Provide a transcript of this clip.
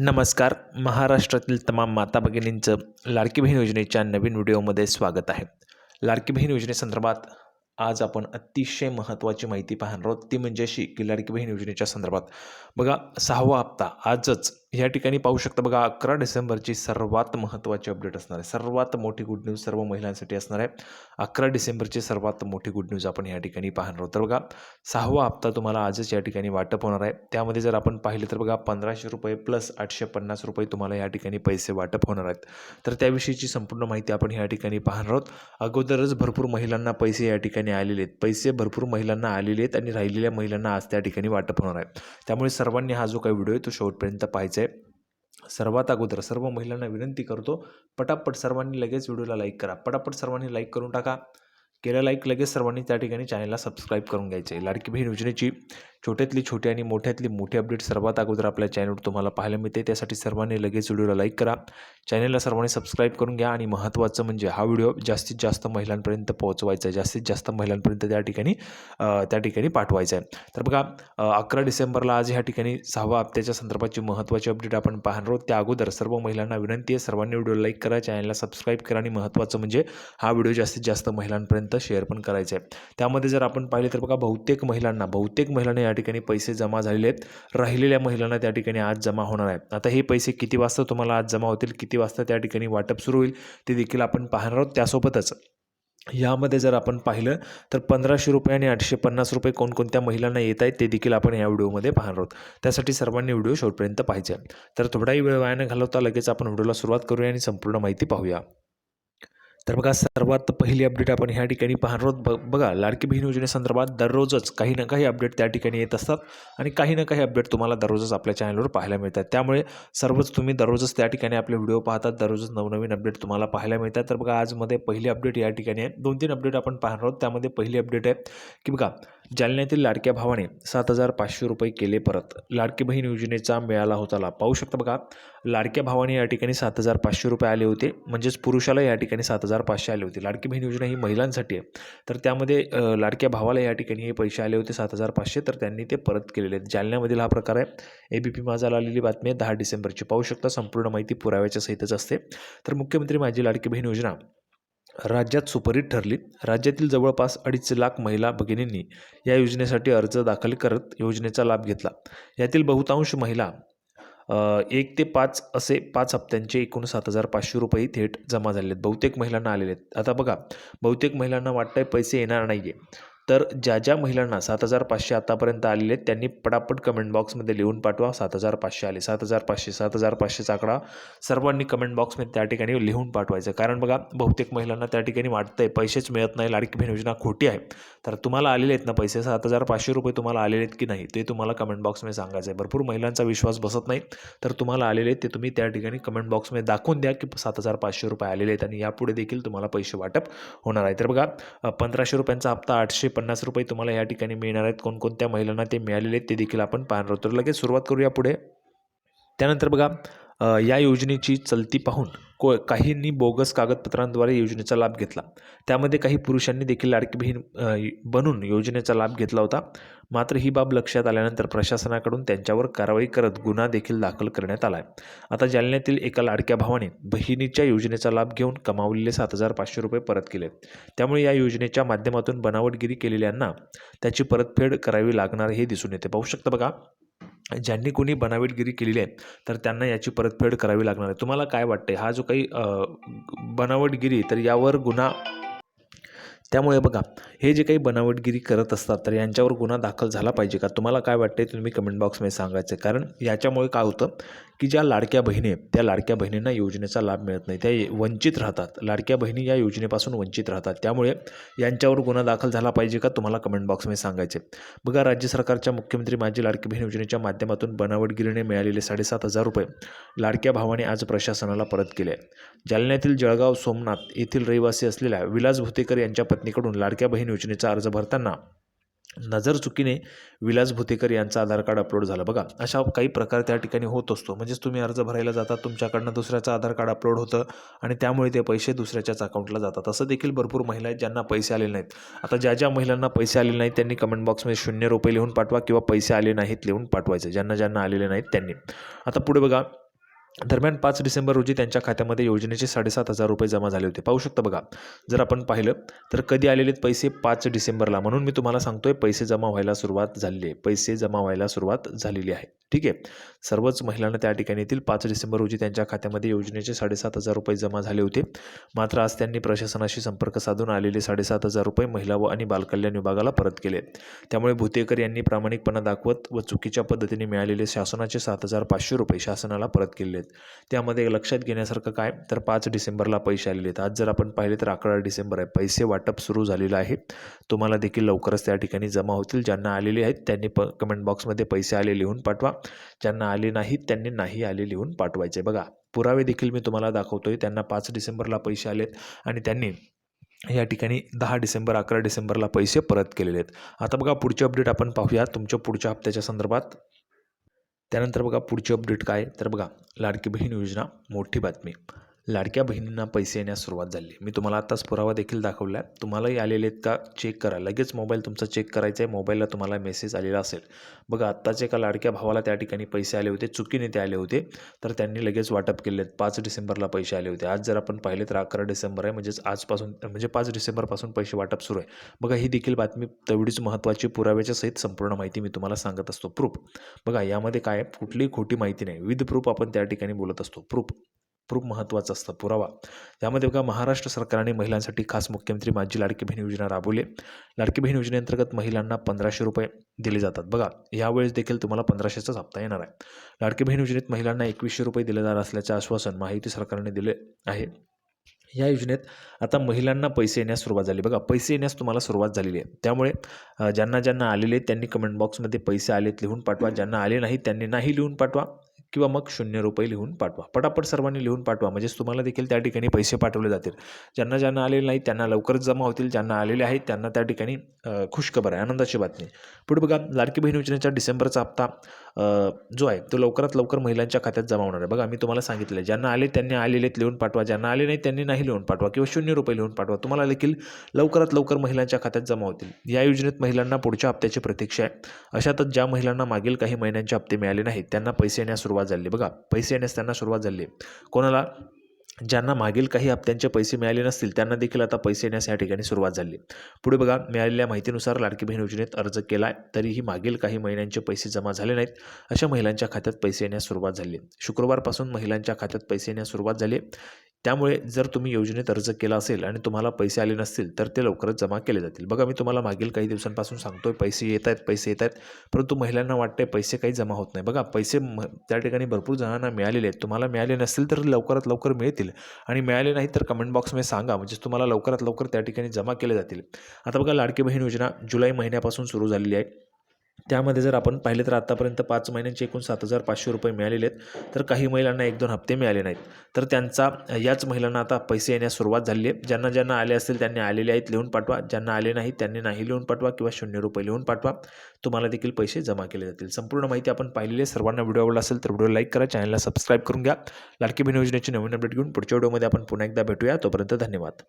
नमस्कार. महाराष्ट्रातील तमाम माता भगिनींचं लाडकी बहीण योजनेच्या नवीन व्हिडिओमध्ये स्वागत आहे. लाडकी बहीण योजनेसंदर्भात आज आपण अतिशय महत्त्वाची माहिती पाहणार आहोत. ती म्हणजे अशी की लाडकी बहीण योजनेच्या संदर्भात बघा सहावा हप्ता आजच या ठिकाणी पाहू शकता बघा अकरा डिसेंबरची सर्वात महत्त्वाची अपडेट असणार आहे. सर्वात मोठी गुड न्यूज सर्व महिलांसाठी असणार आहे. अकरा डिसेंबरची सर्वात मोठी गुड न्यूज आपण या ठिकाणी पाहणार आहोत. तर बघा सहावा हप्ता तुम्हाला आजच या ठिकाणी वाटप होणार आहे. त्यामध्ये जर आपण पाहिलं तर बघा पंधराशे रुपये प्लस आठशे पन्नास रुपये तुम्हाला या ठिकाणी पैसे वाटप होणार आहेत. तर त्याविषयीची संपूर्ण माहिती आपण या ठिकाणी पाहणार आहोत. अगोदरच भरपूर महिलांना पैसे या ठिकाणी आलेले आहेत. पैसे भरपूर महिलांना आलेले आहेत आणि राहिलेल्या महिलांना आज त्या ठिकाणी वाटप होणार आहे. त्यामुळे सर्वांनी हा जो काही व्हिडिओ आहे तो शेवटपर्यंत पाहायचा आहे. सर्वात अगोदर सर्व महिलांना विनंती करतो पटापट सर्वांनी लगेच व्हिडिओला लाईक करा. पटापट सर्वांनी लाईक करून टाका. केलं लाईक लगेच सर्वांनी त्या ठिकाणी चॅनलला सबस्क्राईब करून घ्यायचे. लाडकी बहीण योजनेची छोट्यातली छोटी आणि मोठ्यातली मोठी अपडेट सर्वात अगोदर आपल्या चॅनलवर तुम्हाला पाहायला मिळते. त्यासाठी सर्वांनी लगेच व्हिडिओला लाईक करा. चॅनलला सर्वांनी सबस्क्राईब करून घ्या आणि महत्त्वाचं म्हणजे हा व्हिडिओ जास्तीत जास्त महिलांपर्यंत पोहोचवायचा आहे. जास्तीत जास्त महिलांपर्यंत त्या ठिकाणी त्या ठिकाणी पाठवायचं आहे. तर बघा अकरा डिसेंबरला आज ह्या ठिकाणी सहावा हप्त्याच्या संदर्भाची महत्त्वाची अपडेट आपण पाहणार आहोत. त्या अगोदर सर्व महिलांना विनंती आहे सर्वांनी व्हिडिओ लाईक करा चॅनलला सबस्क्राईब करा आणि महत्त्वाचं म्हणजे हा व्हिडिओ जास्तीत जास्त महिलांपर्यंत शेअर पण करायचा आहे. त्यामध्ये जर आपण पाहिले तर बघा बहुतेक महिलांना बहुतेक महिलांना या ठिकाणी पैसे जमा झालेले आहेत. राहिलेल्या महिलांना त्या ठिकाणी आज जमा होणार आहे आता हे पैसे किती वाजता तुम्हाला आज जमा होतील किती वाजता त्या ठिकाणी वाटप सुरू होईल ते देखील आपण पाहणार आहोत. त्यासोबतच यामध्ये जर आपण पाहिलं तर पंधराशे रुपये आणि आठशे पन्नास रुपये कोणकोणत्या महिलांना येत आहेत ते देखील आपण या व्हिडिओमध्ये पाहणार आहोत. त्यासाठी सर्वांनी व्हिडिओ शेवटपर्यंत पाहिजे तर थोडाही वेळ वायानं घालवता लगेच आपण व्हिडिओला सुरुवात करूया आणि संपूर्ण माहिती पाहूया. तर बघा सर्वात पहिली अपडेट आपण ह्या ठिकाणी पाहणार आहोत. ब बघा लाडकी बहीण योजनेसंदर्भात दररोजच काही ना काही अपडेट त्या ठिकाणी येत असतात आणि काही ना काही अपडेट तुम्हाला दररोजच आपल्या चॅनलवर पाहायला मिळतात. त्यामुळे सर्वच तुम्ही दररोजच त्या ठिकाणी आपले व्हिडिओ पाहतात दररोजच नवनवीन अपडेट तुम्हाला पाहायला मिळतात. तर बघा आजमध्ये पहिली अपडेट या ठिकाणी आहे. दोन तीन अपडेट आपण पाहणार आहोत. त्यामध्ये पहिली अपडेट आहे की बघा जालन्यातील लाडक्या भावाने सात हजार पाचशे रुपये केले परत. लाडकी बहीण योजनेचा मिळाला होता लाभ पाहू शकता बघा लाडक्या भावाने या ठिकाणी सात हजार पाचशे रुपये आले होते. म्हणजेच पुरुषाला या ठिकाणी सात हजार पाचशे आले होते. लाडकी बहीण योजना ही महिलांसाठी आहे. तर त्यामध्ये लाडक्या भावाला या ठिकाणी हे पैसे आले होते सात हजार पाचशे. तर त्यांनी ते परत केलेले आहेत. जालन्यामधील हा प्रकार आहे. ए बी पी माझा आलेली बातमी आहे. दहा डिसेंबरची. पाहू शकता संपूर्ण माहिती पुराव्याच्या सहितच असते. तर मुख्यमंत्री माझी लाडकी बहीण योजना. राज्यात सुपरित ठरली. राज्यातील जवळपास अडीच लाख महिला भगिनींनी या योजनेसाठी अर्ज दाखल करत योजनेचा लाभ घेतला. यातील बहुतांश महिला एक ते पाच असे पाच हप्त्यांचे एकूण सात हजार पाचशे रुपये थेट जमा झाले आहेत. बहुतेक महिलांना आलेले आहेत. आता बघा बहुतेक महिलांना वाटतंय पैसे येणार नाही आहे तर ज्या ज्या महिलांना सात हजार पाचशे आतापर्यंत आलेले आहेत त्यांनी पटापट कमेंट बॉक्समध्ये लिहून पाठवा. सात हजार पाचशे आले. सात हजार पाचशे सात हजार पाचशेचा आकडा सर्वांनी कमेंट बॉक्समध्ये त्या ठिकाणी लिहून पाठवायचं. कारण बघा बहुतेक महिलांना त्या ठिकाणी वाटतंय पैसेच मिळत नाही लाडकी बहीण योजना खोटी आहे. तर तुम्हाला आलेले आहेत ना पैसे? सात हजार पाचशे रुपये तुम्हाला आलेले आहेत की नाही ते तुम्हाला कमेंट बॉक्समध्ये सांगायचं आहे भरपूर महिलांचा विश्वास बसत नाही तर तुम्हाला आलेले आहेत ते तुम्ही त्या ठिकाणी कमेंट बॉक्समध्ये दाखवून द्या की सात हजार पाचशे रुपये आलेले आहेत आणि यापुढे देखील तुम्हाला पैसे वाटप होणार आहे. तर बघा पंधराशे रुपयांचा हप्ता आठशे पन्नास रुपये तुम्हाला या ठिकाणी मिळणार आहेत. कोणकोणत्या महिलांना ते मिळालेले आहेत ते देखील आपण पाहणार आहोत. तर लगेच सुरुवात करूया पुढे. त्यानंतर बघा या योजनेची चलती पाहून को काहींनी बोगस कागदपत्रांद्वारे योजनेचा लाभ घेतला. त्यामध्ये काही पुरुषांनी देखील लाडकी बहीण बनून योजनेचा लाभ घेतला होता. मात्र ही बाब लक्षात आल्यानंतर प्रशासनाकडून त्यांच्यावर कारवाई करत गुन्हा देखील दाखल करण्यात आला आहे आता जालन्यातील एका लाडक्या भावाने बहिणीच्या योजनेचा लाभ घेऊन कमावलेले सात हजार पाचशे रुपये परत केले. त्यामुळे या योजनेच्या माध्यमातून बनावटगिरी केलेल्यांना त्याची परतफेड करावी लागणार हे दिसून येते. पाहू शकता बघा. ज्यांनी कोणी बनावटगिरी केलेली आहे तर त्यांना याची परतफेड करावी लागणार आहे. तुम्हाला काय वाटते हा जो काही बनावटगिरी तर यावर गुन्हा त्यामुळे बघा हे जे काही बनावटगिरी करत असतात तर यांच्यावर गुन्हा दाखल झाला पाहिजे का? तुम्हाला काय वाटते तुम्ही कमेंट बॉक्समध्ये सांगायचं. कारण याच्यामुळे काय होतं की ज्या लाडक्या बहिणी आहेत त्या लाडक्या बहिणींना योजनेचा लाभ मिळत नाही. त्या वंचित राहतात. लाडक्या बहिणी या योजनेपासून वंचित राहतात. त्यामुळे यांच्यावर गुन्हा दाखल झाला पाहिजे का? तुम्हाला कमेंट बॉक्समध्ये सांगायचे बघा राज्य सरकारच्या मुख्यमंत्री माझी लाडकी बहीण योजनेच्या माध्यमातून बनावटगिरीने मिळालेले साडेसात हजार रुपये लाडक्या भावाने आज प्रशासनाला परत केले आहे जालन्यातील जळगाव सोमनाथ येथील रहिवासी असलेल्या विलास भुतेकर यांच्या पत्नीकडून लाडक्या बहीण योजनेचा अर्ज भरताना नजर चुकीने विलास भुतेकर यांचं आधार कार्ड अपलोड झालं. बघा अशा काही प्रकार त्या ठिकाणी होत असतो. म्हणजेच तुम्ही अर्ज भरायला जाता तुमच्याकडनं दुसऱ्याचं आधार कार्ड अपलोड होतं आणि त्यामुळे ते पैसे दुसऱ्याच्याच अकाउंटला जातात. असं देखील भरपूर महिला आहेत ज्यांना पैसे आले नाहीत. आता ज्या ज्या महिलांना पैसे आलेले नाहीत त्यांनी कमेंट बॉक्समध्ये शून्य रुपये लिहून पाठवा किंवा पैसे आले नाहीत लिहून पाठवायचे ज्यांना ज्यांना आलेले नाहीत त्यांनी. आता पुढे बघा दरम्यान पाच डिसेंबर रोजी त्यांच्या खात्यामध्ये योजनेचे साडेसात हजार रुपये जमा झाले होते. पाहू शकता बघा जर आपण पाहिलं तर कधी आलेले आहेत पैसे? पाच डिसेंबरला. म्हणून मी तुम्हाला सांगतोय पैसे जमा व्हायला सुरुवात झालेली आहे. पैसे जमा व्हायला सुरुवात झालेली आहे. ठीक आहे? सर्वच महिलांना त्या ठिकाणी येतील. पाच डिसेंबर रोजी त्यांच्या खात्यामध्ये योजनेचे साडेसात हजार रुपये जमा झाले होते. मात्र आज त्यांनी प्रशासनाशी संपर्क साधून आलेले साडेसात हजार रुपये महिला व आणि बालकल्याण विभागाला परत केले. त्यामुळे भुतेकर यांनी प्रामाणिकपणा दाखवत व चुकीच्या पद्धतीने मिळालेले शासनाचे सात हजार पाचशे रुपये शासनाला परत केले आहेत. त्यामध्ये लक्षात घेण्यासारखं काय? तर पाच डिसेंबरला पैसे आलेले आहेत. आज जर आपण पाहिले तर अकरा डिसेंबर आहे. पैसे वाटप सुरू झालेलं आहे. तुम्हाला देखील लवकरच त्या ठिकाणी जमा होतील. ज्यांना आलेले आहेत त्यांनी प कमेंट बॉक्समध्ये पैसे आले लिहून पाठवा. ज्यांना आले नाहीत त्यांनी नाही आले लिहून पाठवायचे. बघा पुरावे देखील मी तुम्हाला दाखवतोय. त्यांना पाच डिसेंबरला पैसे आलेत आणि त्यांनी या ठिकाणी दहा डिसेंबर अकरा डिसेंबरला पैसे परत केलेले आहेत. आता बघा पुढचे अपडेट आपण पाहूया. तुमच्या पुढच्या हप्त्याच्या संदर्भात. त्यानंतर बघा पुढची अपडेट काय? तर बघा लाडकी बहीण योजना मोठी बातमी. लाडक्या बहिणींना पैसे येण्यास सुरुवात झाली. मी तुम्हाला आत्ताच पुरावा देखील दाखवला. आहे तुम्हालाही आलेले आहेत का? चेक करा. लगेच मोबाईल तुमचा चेक करायचा आहे. मोबाईलला तुम्हाला मेसेज आलेला असेल. बघा आत्ताच एका लाडक्या भावाला त्या ठिकाणी पैसे आले होते. चुकीने ते आले होते. तर त्यांनी लगेच वाटप केले आहेत पाच डिसेंबरला पैसे आले होते. आज जर आपण पाहिले तर अकरा डिसेंबर आहे. म्हणजेच आजपासून म्हणजे पाच डिसेंबरपासून पैसे वाटप सुरू आहे. बघा ही देखील बातमी तेवढीच महत्त्वाची पुराव्याच्या सहित संपूर्ण माहिती मी तुम्हाला सांगत असतो. प्रूफ बघा यामध्ये काय कुठलीही खोटी माहिती नाही. विद प्रूफ आपण त्या ठिकाणी बोलत असतो. प्रूफ प्रूफ महत्त्वाचं असतं पुरावा. यामध्ये बघा महाराष्ट्र सरकारने महिलांसाठी खास मुख्यमंत्री माझी लाडकी बहीण योजना राबवली लाडकी बहीण योजनेअंतर्गत महिलांना पंधराशे रुपये दिले जातात. बघा यावेळेस देखील तुम्हाला पंधराशेचाच हप्ता येणार आहे. लाडकी बहीण योजनेत महिलांना एकवीसशे रुपये दिले जाणार असल्याचे आश्वासन माहिती सरकारने दिले आहे. या योजनेत आता महिलांना पैसे येण्यास सुरुवात झाली. बघा पैसे येण्यास तुम्हाला सुरुवात झालेली आहे. त्यामुळे ज्यांना ज्यांना आलेले त्यांनी कमेंट बॉक्समध्ये पैसे आलेत लिहून पाठवा. ज्यांना आले नाही त्यांनी नाही लिहून पाठवा. किंवा मग शून्य रुपये लिहून पाठवा. पटापट सर्वांनी लिहून पाठवा. म्हणजेच तुम्हाला देखील त्या ठिकाणी पैसे पाठवले जातील. ज्यांना ज्यांना आलेले नाहीत त्यांना लवकरच जमा होतील. ज्यांना आलेले आहेत त्यांना त्या ठिकाणी खुशखबर आहे. आनंदाची बातमी. पुढे बघा लाडकी बहीण योजनेचा डिसेंबरचा हप्ता. जो आहे तो लवकरात लवकर महिलांच्या खात्यात जमा होणार आहे. बघा मी तुम्हाला सांगितलं ज्यांना आले त्यांनी आलेलेत लिहून पाठवा ज्यांना आले नाही त्यांनी नाही लिहून पाठवा किंवा शून्य रुपये लिहून पाठवा. तुम्हाला देखील लवकरात लवकर महिलांच्या खात्यात जमा होतील. या योजनेत महिलांना पुढच्या हप्त्याची प्रतीक्षा आहे. अशातच ज्या महिलांना मागील काही महिन्यांचे हप्ते मिळाले नाहीत त्यांना पैसे येण्यास सुरुवात झाली. बघा पैसे येण्यास त्यांना सुरुवात झाली. कोणाला? ज्यांना मागील काही हप्त्यांचे पैसे मिळाले नसतील त्यांना देखील आता पैसे येण्यास या ठिकाणी सुरुवात झाली. पुढे बघा मिळालेल्या माहितीनुसार लाडकी बहीण योजनेत अर्ज केला तरीही मागील काही महिन्यांचे पैसे जमा झाले नाहीत. अशा महिलांच्या खात्यात पैसे येण्यास सुरुवात झाली. शुक्रवारपासून महिलांच्या खात्यात पैसे येण्यास सुरुवात झाली. त्यामुळे जर तुम्ही योजनेत अर्ज केला असेल आणि तुम्हाला पैसे आले नसतील तर ते लवकरच जमा केले जातील. बघा मी तुम्हाला मागील काही दिवसांपासून सांगतोय पैसे येत आहेत पैसे येत आहेत परंतु महिलांना वाटते पैसे काही जमा होत नाही. बघा पैसे म त्या ठिकाणी भरपूर जणांना मिळालेले आहेत. तुम्हाला मिळाले नसतील तर लवकरात लवकर मिळतील आणि मिळाले नाही तर कमेंट बॉक्समध्ये सांगा म्हणजे तुम्हाला लवकरात लवकर त्या ठिकाणी जमा केले जातील. आता बघा लाडकी बहीण योजना जुलै महिन्यापासून सुरू झालेली आहे. त्यामध्ये जर आपण पाहिले तर आतापर्यंत पाच महिन्यांचे एकूण सात हजार पाचशे रुपये मिळालेले आहेत. तर काही महिलांना एक दोन हप्ते मिळाले नाहीत. तर त्यांचा याच महिलांना आता पैसे येण्यास सुरुवात झाली आहे. ज्यांना ज्यांना आले असतील त्यांनी आलेले आहेत लिहून पाठवा. ज्यांना आले नाहीत त्यांनी नाही लिहून पाठवा किंवा शून्य रुपये लिहून पाठवा. तुम्हाला देखील पैसे जमा केले जातील. संपूर्ण माहिती आपण पाहिलेली आहे. सर्वांना व्हिडिओ आवडला असेल तर व्हिडिओ लाईक करा. चॅनलला सबस्क्राईब करून घ्या. लाडकी बहीण योजनेची नवीन अपडेट घेऊन पुढच्या व्हिडिओमध्ये आपण पुन्हा एकदा भेटूया. तोपर्यंत धन्यवाद.